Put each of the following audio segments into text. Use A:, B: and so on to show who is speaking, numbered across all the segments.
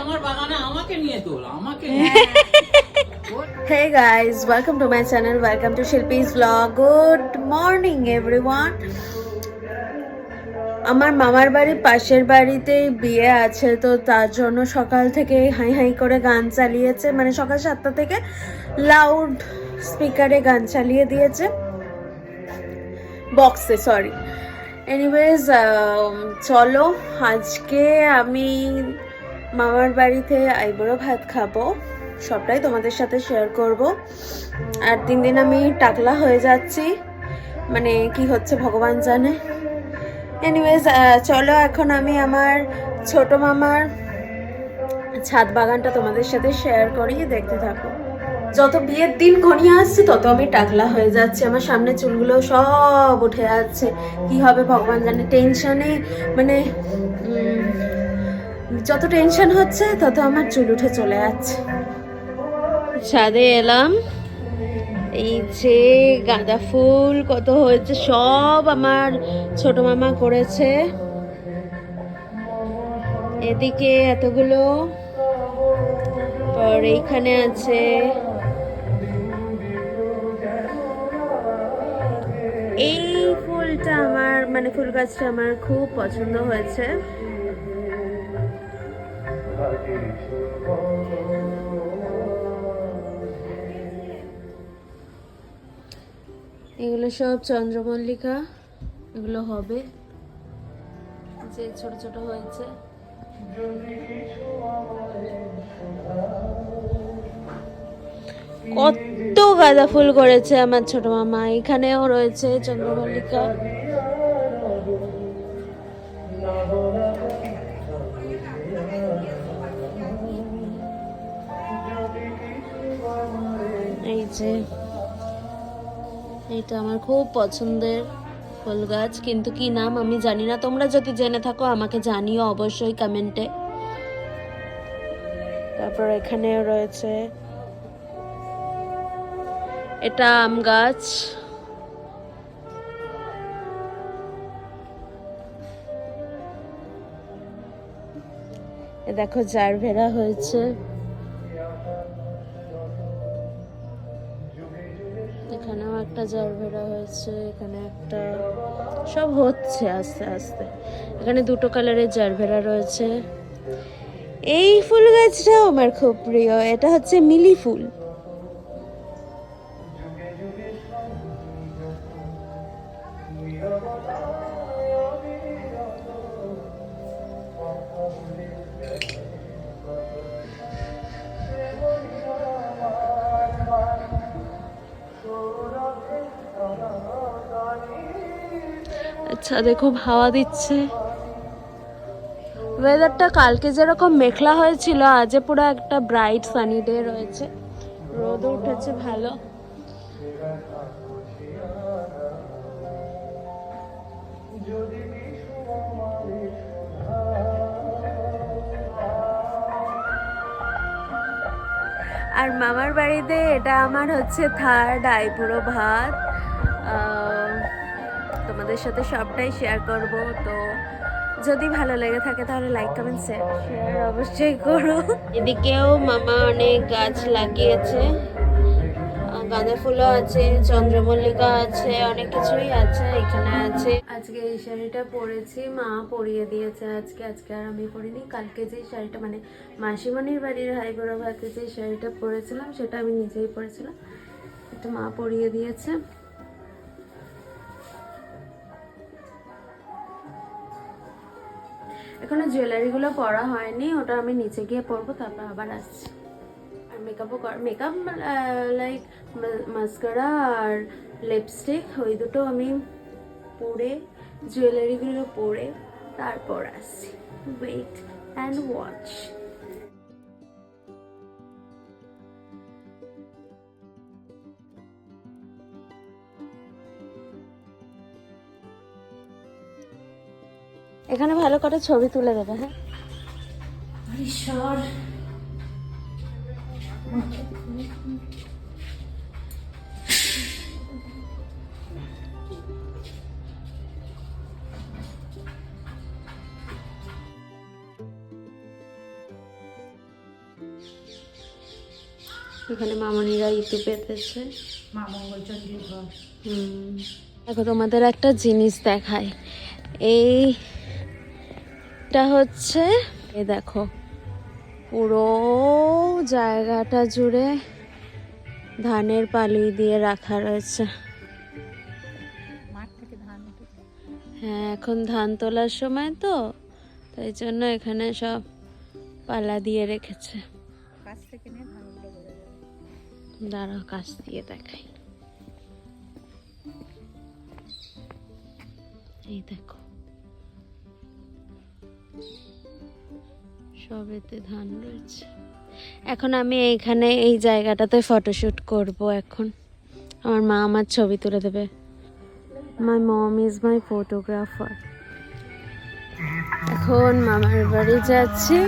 A: আমার বাগানে আমাকে নিয়ে তোল আমাকে
B: Hey guys, welcome to my channel. Welcome to Shilpi's vlog. Good morning everyone. আমার মামার বাড়ির পাশের বাড়িতেই বিয়ে আছে তো তার জন্য সকাল থেকে হাই হাই করে গান চালিয়েছে মানে সকাল সাতটা থেকে লাউড স্পিকারে গান চালিয়ে দিয়েছে বক্সে সরি এনিওয়েজ চলো আজকে আমি মামার বাড়িতে আইবুড়ো ভাত খাব, সবটাই তোমাদের সাথে শেয়ার করব। আর তিন দিন আমি টাকলা হয়ে যাচ্ছি মানে কি হচ্ছে ভগবান জানে। এনিওয়েজ চলো এখন আমি আমার ছোট মামার ছাদ বাগানটা তোমাদের সাথে শেয়ার করি, দেখতে থাকো। যত বিয়ের দিন ঘনিয়ে আসছে, তত আমি টাকলা হয়ে যাচ্ছে। আমার সামনে চুলগুলো সব উঠে যাচ্ছে। কি হবে ভগবান জানে টেনশনে মানে যত টেনশন হচ্ছে, তত আমার চুল উঠে চলে যাচ্ছে। ছাদে এলাম। এই যে গাঁদা ফুল, কত হয়েছে, সব আমার ছোট মামা করেছে। এদিকে এতগুলো, পর এইখানে আছে। এই ফুলটা আমার মানে ফুল গাছটা আমার খুব পছন্দ হয়েছে। এগুলো সব চন্দ্রমল্লিকা, এগুলো হবে। যে ছোট ছোট হয়েছে। কত গাঁদা ফুল করেছে আমার ছোট মামা। এখানেও রয়েছে চন্দ্রমল্লিকা। যে এটা আমার খুব পছন্দের ফুল গাছ। কিন্তু কি নাম আমি জানি না। তোমরা যদি জেনে থাকো, আমাকে জানিও অবশ্যই কমেন্টে। তারপর এখানে রয়েছে এটা আম গাছ। দেখো জারভেরা হয়েছে। জারভেরা হয়েছে, এখানে একটা, সব হচ্ছে আস্তে আস্তে। এখানে দুটো কালারের জারভেরা রয়েছে। এই ফুল গাছটাও আমার খুব প্রিয়, এটা হচ্ছে মিলি ফুল। আচ্ছা খুব হাওয়া দিচ্ছে। ওয়েদারটা কালকে যেরকম মেঘলা হয়েছিল আজে পুরো একটা ব্রাইট সানি ডে রয়েছে। রোদ উঠেছে ভালো। আর মামার বাড়িতে এটা আমার হচ্ছে থার্ড আইপুরো ভাত। তোমাদের সাথে সবটাই শেয়ার করব। তো যদি ভালো লেগে থাকে তাহলে লাইক কমেন্ট শেয়ার অবশ্যই করো। এদিকেও মামা অনেক গাছ লাগিয়েছে। গাঁদা ফুলও আছে চন্দ্রমল্লিকা আছে অনেক কিছুই আছে এখানে আছে। আজকে এই শাড়িটা পরেছি মা পরিয়ে দিয়েছে আজকে। আজকে আর আমি পরিনি কালকে যে শাড়িটা মানে মাসিমণির বাড়ির হাইবড়া ভাতে যে শাড়িটা পরেছিলাম সেটা আমি নিজেই পরেছিলাম। এটা মা পরিয়ে দিয়েছে। এখনও জুয়েলারিগুলো পরা হয়নি, ওটা আমি নিচে গিয়ে পরবো, তারপর আবার আসছি। আর মেকআপও কর মেকআপ লাইক মাস্কারা আর লিপস্টিক ওই দুটো আমি পরে জুয়েলারিগুলো পরে তারপর আসছি। ওয়েট অ্যান্ড ওয়াচ এখানে ভালো করে ছবি তুলে দেবে হ্যাঁ? ঈশ্বর। এখানে মামনিরা ইতু পেতেছে।
C: মা মঙ্গলচন্দ্রীর ঘর।
B: হুম। দেখো তোমাদের একটা জিনিস দেখায় এইটা হচ্ছে এ দেখো পুরো জায়গাটা জুড়ে ধানের পালি দিয়ে রাখা রয়েছে। হ্যাঁ এখন ধান তোলার সময় তো তাই জন্য এখানে সব পালা দিয়ে রেখেছে। দাঁড়াও কাছ দিয়ে দেখাই। এই দেখো সবেতে ধান রয়েছে। এখন আমি এইখানে এই জায়গাটাতে ফটোশুট করব এখন। আমার মা আমার ছবি তুলে দেবে। মাই মম ইজ মাই ফটোগ্রাফার এখন মামার বাড়ি যাচ্ছি।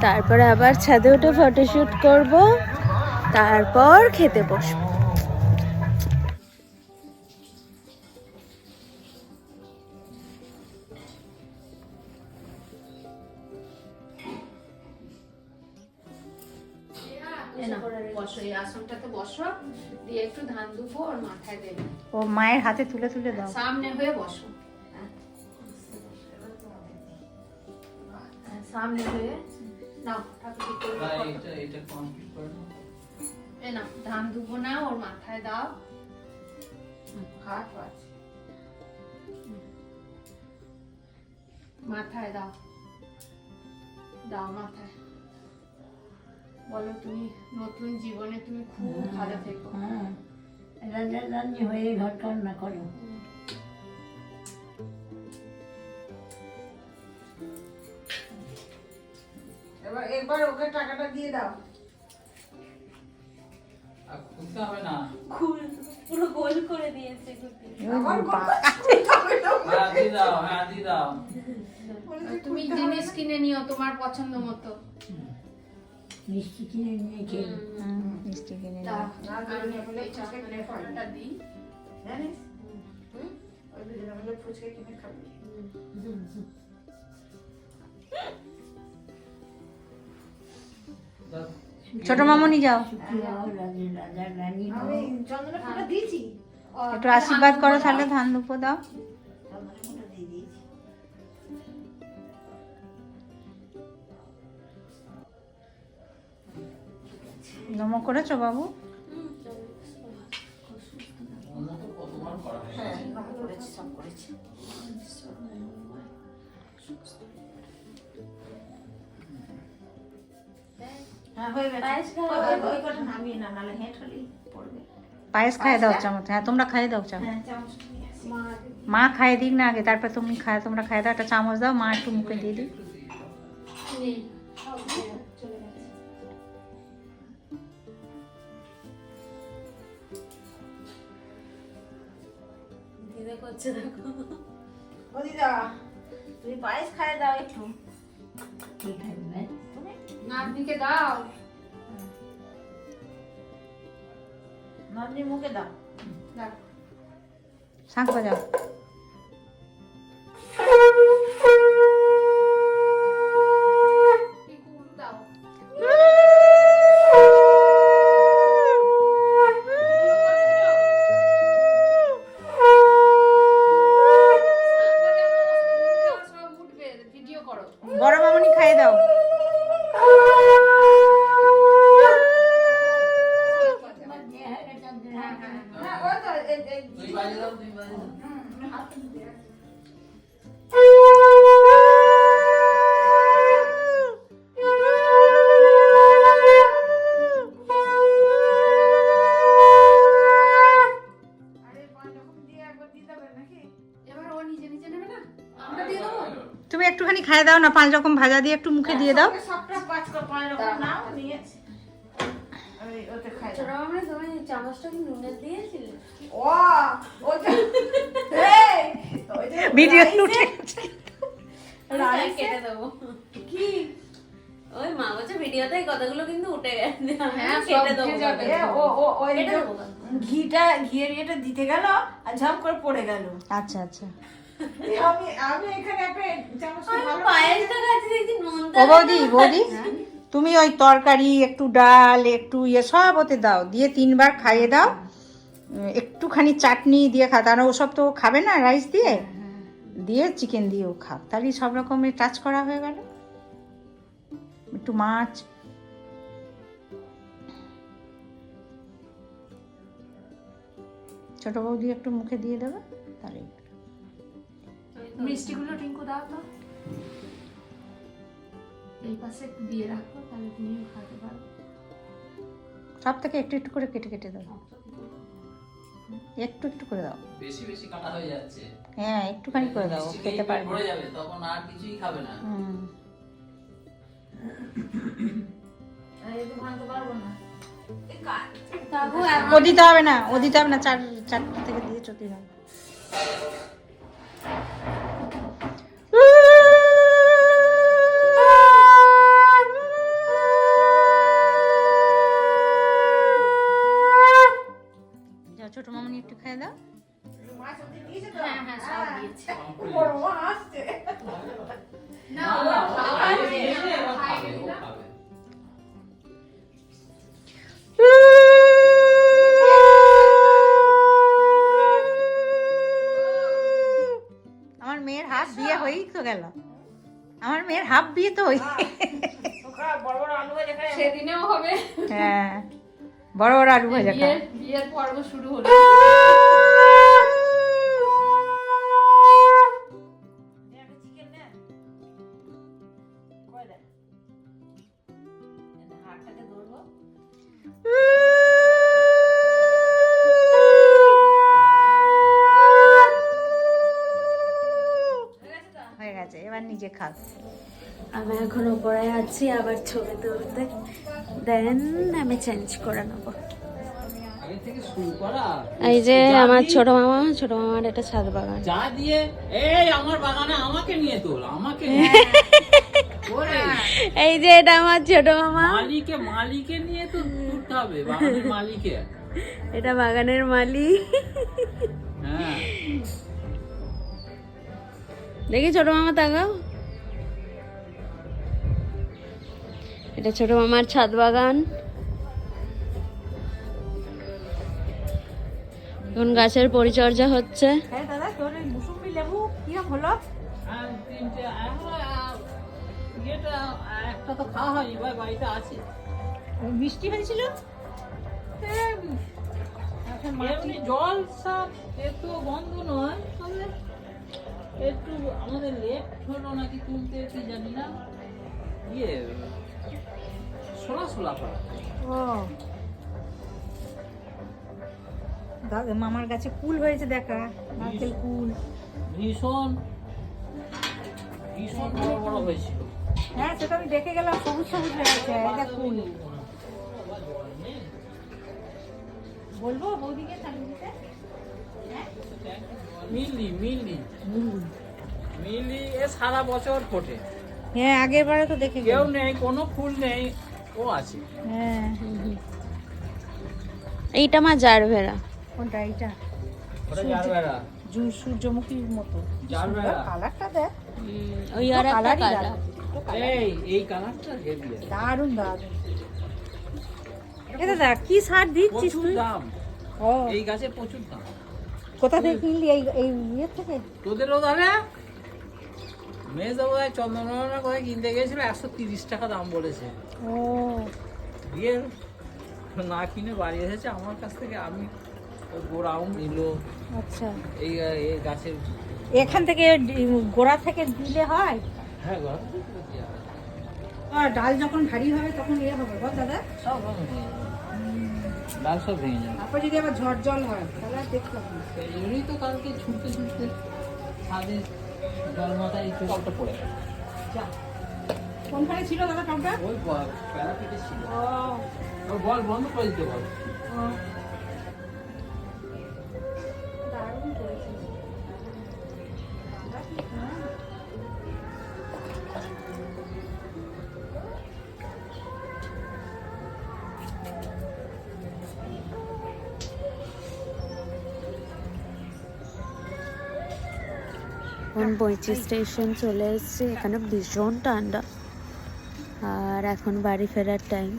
B: তারপরে আবার ছাদে উঠে ফটোশুট করব। তারপর খেতে বসবো। বসো এই আসনটাতে বসো দিয়ে একটু ধান দুবো আর মাথায় দেবে।
C: ও মায়ের হাতে তুলে তুলে দাও।
B: সামনে হয়ে বসো। হ্যাঁ, সামনে হয়ে নাও ঠাকুর
A: এটা এটা কমপ্লিট করে
B: এ নাও ধান দুবো না ওর মাথায় দাও। হাত আছে। মাথায় দাও। দাও মাথায়। বলো তুমি নতুন জীবনে তুমি খুব ভালো থেকো।
D: হ্যাঁ। রান্না হয়ে ঘর কান্না করো।
C: এবার একবার ওকে টাকাটা দিয়ে দাও।
A: খুলতে হবে না।
B: পুরো গোল করে দিয়েছে
A: হ্যাঁ হ্যাঁ
B: তুমি জিনিস কিনে নিও তোমার পছন্দ মতো।
D: মিষ্টি কিনে নিয়ে খেয়ে
C: মিষ্টি কিনে ফুচকা খাবি। ছোট মামনি যাও। দিয়েছি।
B: ও,
C: একটু আশীর্বাদ করো তাহলে ধান দুপো দাও।
D: হেঁট হলেই পড়বে।
C: পায়েস খাইয়ে দাও চামচ। হ্যাঁ তোমরা খাইয়ে দাও চামচ।
D: হ্যাঁ
C: মা খাইয়ে দিক না আগে তারপর তুমি খায় তোমরা খাইয়ে দাও একটা চামচ দাও। মা একটু মুখে দিয়ে দিই।
B: দিদা করছে দেখো।
D: ও দিদা তুমি পায়েস খাইয়ে দাও একটু। কে
B: নাতনিকে দাও।
D: নাতনি মুখে দাও।
B: দাও।
C: শাঁখ বাজাও।
B: এবার ও নিজে নিজে নেবে না? আমরা দিয়ে দেবো?
C: তুমি একটুখানি খাইয়ে দাও না পাঁচ রকম ভাজা দিয়ে একটু মুখে দিয়ে দাও।
D: সবটা পাঁচ রকম নাও। খাই
B: ছোট মামা তুমি চামচটা কি নুনের দিয়েছিলে
D: ও ওটা এই
C: ভিডিও
D: রাইসে-
C: উঠে
B: কেটে দেবো।
D: কি?
B: ওই মা বলছে ভিডিওতে কথাগুলো কিন্তু উঠে গেছে।
D: হ্যাঁ,
B: কেটে দেবো
D: এ, ও ও ওই
B: কেটে
D: যে
B: দেবো
D: ঘিটা ঘিয়ের ইয়েটা দিতে গেল আর ঝাম করে পড়ে গেল।
C: আচ্ছা আচ্ছা।
D: আমি আমি এখানে একটা চামচ
B: পায়েসটা দেখছি নুন
C: ও বৌদি বৌদি? তুমি ওই তরকারি, একটু ডাল, একটু ইয়ে সব ওতে দাও। দিয়ে তিনবার খাইয়ে দাও। একটুখানি চাটনি দিয়ে খা তারা ওসব তো খাবে না রাইস দিয়ে? দিয়ে চিকেন দিয়েও খাও। তাহলে সব রকমের টাচ করা হয়ে গেল। একটু মাছ। ছোট বৌদি একটু মুখে দিয়ে দেবে, তাহলে
E: মিষ্টিগুলো টিঙ্কু দাও তো। এই পাশে একটু দিয়ে রাখো তাহলে তুমিও খাতে পারো
C: সব থেকে একটু একটু করে কেটে কেটে দাও। একটু একটু করে দাও।
A: বেশি বেশি কাটা হয়ে যাচ্ছে।
C: হ্যাঁ একটুখানি করে দাও খেতে পারবে।
A: ভরে যাবে তখন আর কিছুই খাবে না।
C: হুম।
E: আর একটু ভাঙতে পারব না।
C: ও দিতে হবে না ও দিতে হবে না চার চারটা থেকে দিয়ে চলতে হবে। হাফ বিয়ে তো।
E: সেদিনেও হবে
C: হ্যাঁ বড় বড় আলু ভাজা
E: বিয়ের পর্ব শুরু হলো।
D: হয়ে গেছে
C: এবার নিজে খাও
B: আমি এখন উপরে আছি আবার ছবি তুলতে। দেন আমি চেঞ্জ করে নেব। এই যে আমার ছোট মামা ছোট মামার এটা ছাদ বাগান।
A: যা দিয়ে এই আমার বাগানে আমাকে নিয়ে তোল আমাকে
B: এই যে এটা আমার ছোট মামা।
A: মালিকে মালিকে নিয়ে তো তুলতে হবে বাগানের মালিকে।
B: এটা বাগানের মালি
A: হ্যাঁ।
B: দেখি ছোট মামা তাকাও। এটা ছোট মামার ছাদ বাগান। এখন গাছের পরিচর্যা হচ্ছে।
C: হ্যাঁ
A: আছে।
C: মিষ্টি হয়েছিল?
A: জল সাপ একটু বন্ধ নয় তবে একটু আমাদের লেট হলো নাকি তুলতে জানি না। ইয়ে
C: ও। মামার গাছে কুল হয়েছে দেখা নারকেল কুল।
A: ভীষণ ভীষণ বড় বড় হয়েছিল।
C: হ্যাঁ সেটা আমি দেখে গেলাম সবুজ সবুজ হয়ে গেছে এটা কুল। বলব বৌদিকে দিতে
A: মিলি। মিলি। মিলি এ সারা বছর ফোটে।
C: হ্যাঁ আগের বারে তো দেখে
A: কেউ নেই কোনো ফুল নেই ও আছে।
C: হ্যাঁ
B: এইটা আমার জারভেরা।
C: কোনটা এইটা।
A: ওটা
C: সূর্যমুখীর মতো। কালারটা দেখ।
B: ওই আর একটা কালার।
A: এই এই কালারটা হেভি আছে।
C: দারুণ দারুণ এ দাদা কি সার দিচ্ছিস
A: প্রচুর
C: তুই?
A: দাম।
C: ও।
A: এই গাছে প্রচুর দাম।
C: কোথা থেকে কিনলি এই এই ইয়ে থেকে?
A: তোদেরও দাদা? মেয়ে যাব চন্দ্রনগরের কোথায় কিনতে গেছিল একশো তিরিশ টাকা দাম বলেছে।
C: ও।
A: দিয়ে না কিনে বাড়ি এসেছে। আমার কাছ থেকে আমি গোড়াউন নিল
C: আচ্ছা।
A: এই এই গাছের
C: এখান থেকে গোড়া থেকে দিলে হয়?
A: হ্যাঁ গো
C: আর ডাল যখন ভারী হবে তখন ইয়ে হবে বল দাদা?
A: সব যাবে ডাল সব ভেঙে যাবে।
C: তারপর যদি আবার ঝড় জল হয় তাহলে দেখতে হবে।
A: এই তো কালকে ছুটতে ছুটতে ছাদে পড়ে
C: যা। কোনখানে ছিল দাদা টপটা
A: ওই প্যারাপিটে ছিল। বল বন্ধ করে দিতে বল।
B: এখন পঁচিশ স্টেশন চলে এসেছে, এখানে ভীষণ ঠান্ডা। আর এখন বাড়ি ফেরার টাইম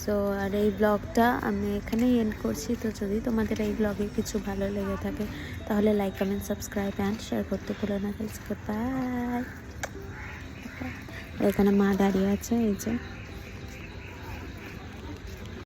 B: সো আর এই ব্লগটা আমি এখানেই এন্ড করছি। তো যদি তোমাদের এই ব্লগে কিছু ভালো লেগে থাকে, তাহলে like comment subscribe and share করতে ভুলো না এখানে মা দাঁড়িয়ে আছে, এই যে।